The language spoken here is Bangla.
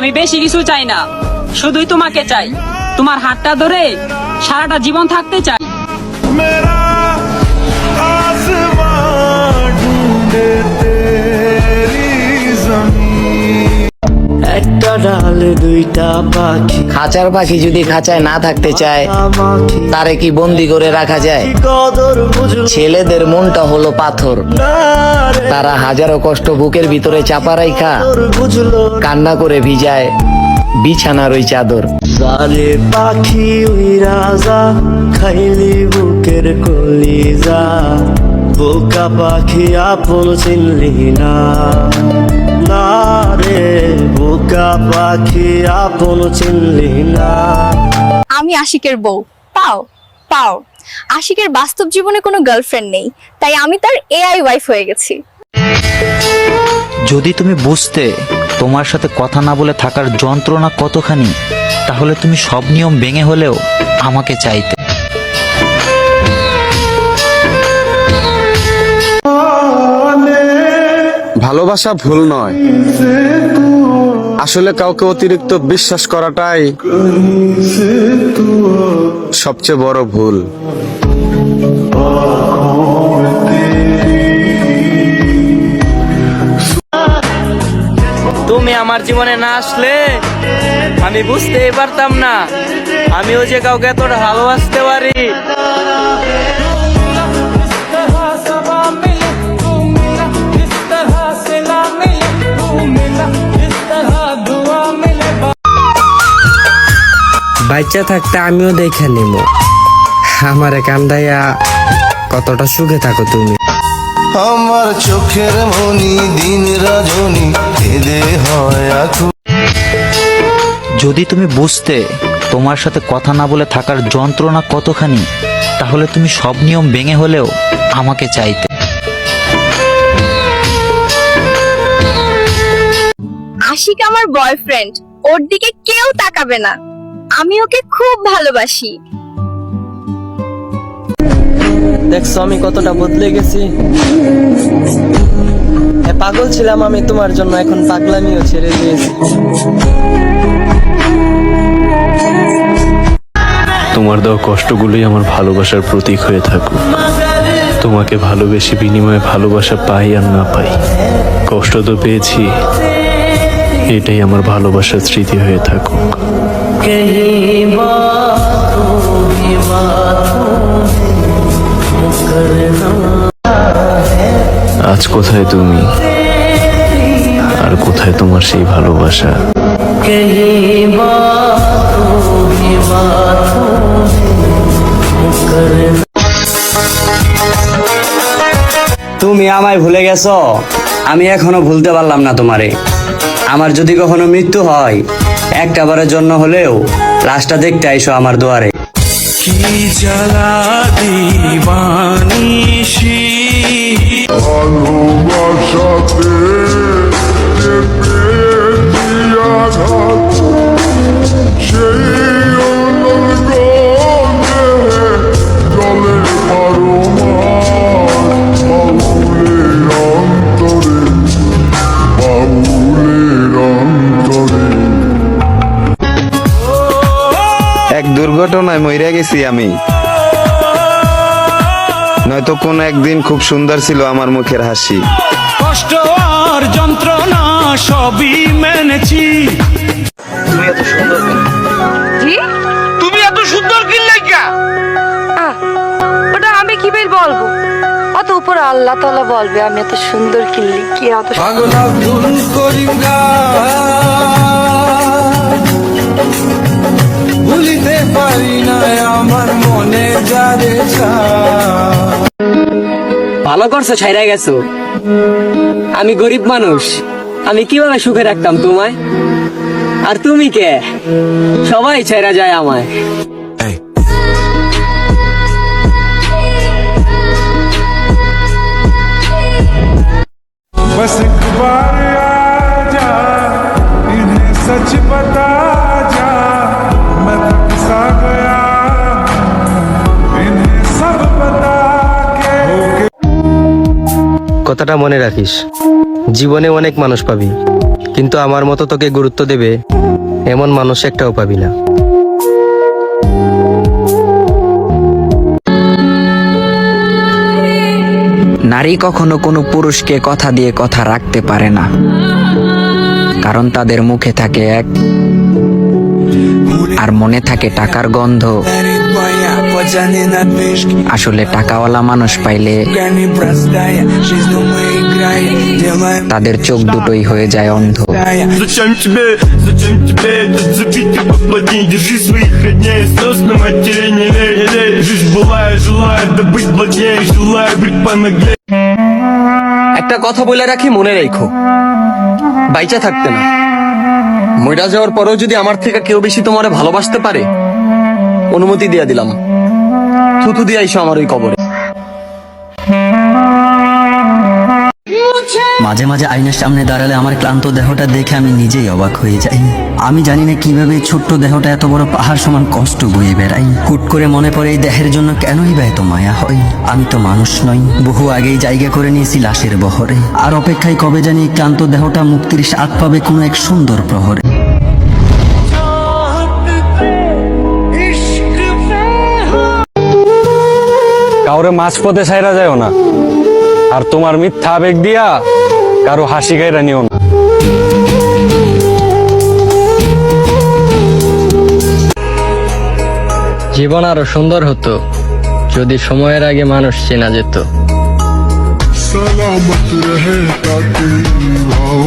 আমি বেশি কিছু চাই না। শুধুই তোমাকে চাই। তোমার হাতটা ধরে সারাটা জীবন থাকতে চাই। একটা ডালে দুইটা পাখি। খাঁচার পাখি যদি খাঁচায় না থাকতে চায় তারে কি বন্দি করে রাখা যায়? ছেলেদের মনটা হলো পাথর। তারা হাজারো কষ্ট বুকের ভিতরে চাপা রাইখা। কান্না করে ভিজায় বিছানার ওই চাদর। সারে পাখি ওই রাজা খাইলি বুকের কলিজা। বোকা পাখি আপন চিনলি না। রে বোকা পাখি আপন চিনলি না। আমি আশিকের বউ। পাও পাও। আশিকের বাস্তব জীবনে কোনো গার্লফ্রেন্ড নেই তাই আমি তার এআই ওয়াইফ হয়ে গেছি। যদি তুমি বুঝতে তোমার সাথে কথা না বলে থাকার যন্ত্রণা কতখানি তাহলে তুমি সব নিয়ম ভেঙে হলেও আমাকে চাইতে। ভালোবাসা ভুল নয়। আসলে কাউকে অতিরিক্ত বিশ্বাস করাটাই সবচেয়ে বড় ভুল। তুমি আমার জীবনে না আসলে, আমি বুঝতেই পারতাম না। আমিও যে কাউকে এতটা ভালোবাসতে পারি। বাচ্চা থাকতে আমিও দেখে নিব আমারে কান্দাইয়া কতটা সুখে থাকো তুমি। আমার চোখের মনি দিন রজনী এদে হয় যদি তুমি বুঝতে তোমার সাথে কথা না বলে থাকার যন্ত্রণা কতখানি তাহলে তুমি সব নিয়ম ভেঙে হলেও আমাকে চাইতে। আশিক আমার বয়ফ্রেন্ড ওর দিকে কেউ তাকাবে না। আমি ওকে খুব ভালোবাসি। দেখছ আমি কতটা বদলে গেছি? হ্যাঁ, পাগল ছিলাম আমি তোমার জন্য এখন পাগলামিও ছেড়ে দিয়েছি। তোমার দেওয়া কষ্টগুলোই আমার ভালোবাসার প্রতীক হয়ে থাকুক। তোমাকে ভালোবেসে বিনিময়ে ভালোবাসা পাই আর না পাই। কষ্ট তো পেয়েছি এটাই আমার ভালোবাসার স্মৃতি হয়ে থাকুক। আজ কোথায় তুমি? আর কোথায় তোমার সেই ভালোবাসা? তুমি আমায় ভুলে গেছো? আমি এখনও ভুলতে পারলাম না তোমারে। আমার যদি কখনো মৃত্যু হয় একটা বারের জন্য হলেও লাশটা দেখতে আইসো আমার দুয়ারে। কি জ্বালা দুর্ঘটনায় মইরা গেছি আমি। নয়তো কোন একদিন খুব সুন্দর ছিল আমার মুখের হাসি। কষ্ট আর যন্ত্রণা সবই মেনেছি। তুমি এত সুন্দর কি লেখা ওটা আমি কি বের বলব? অত উপরে আল্লাহ তাআলা বলবে আমি এত সুন্দর কিনলি কি এত পাগল আব্দুল করিম ভুলিতে ভালো করছ, ছাইরা গেছো। আমি গরিব মানুষ। আমি কীভাবে সুখে রাখতাম তোমায়? আর তুমি কে? সবাই ছাইরা যায় আমায়। কথাটা মনে রাখিস। জীবনে অনেক মানুষ পাবি, কিন্তু আমার মতো তোকে গুরুত্ব দেবে এমন মানুষ একটাও পাবি না। নারী কখনো কোনো পুরুষকে কথা দিয়ে কথা রাখতে পারে না, কারণ তাদের মুখে থাকে এক আর মনে থাকে টাকার গন্ধ। আসলে টাকাওয়ালা মানুষ পাইলে তাদের চোখ দুটোই হয়ে যায় অন্ধ। একটা কথা বলে রাখি মনে রেখো। বাইচা থাকতে না। মইরা যাওয়ার পরেও যদি আমার থেকে কেউ বেশি তোমারে ভালোবাসতে পারে অনুমতি দিয়া দিলাম। থুতু দিয়ে আইসো আমার ওই কবরে। মাঝে মাঝে আয়নার সামনে দাঁড়ালে আমার ক্লান্ত দেহটা দেখে আমি নিজেই অবাক হয়ে যাই। আমি জানি না কীভাবে ছোট্ট দেহটা এত বড় পাহাড় সমান কষ্ট বয়ে বেড়াই হুট করে মনে পড়ে এই দেহের জন্য কেনই বা এত মায়া হয়? আমি তো মানুষ নই, বহু আগেই জায়গা করে নিয়েছি লাশের বহরে। আর অপেক্ষায় কবে জানি ক্লান্ত দেহটা মুক্তির স্বাদ পাবে কোনো এক সুন্দর প্রহরে। কাউরে মাঝপথে সাইরা যায় না। আর তোমার মিথ্যা আবেগ দিয়া কারও হাসি গাইরা নিও না। জীবন আরও সুন্দর হতো যদি সময়ের আগে মানুষ চেনা যেত। সালামত রহে তাকে ভাও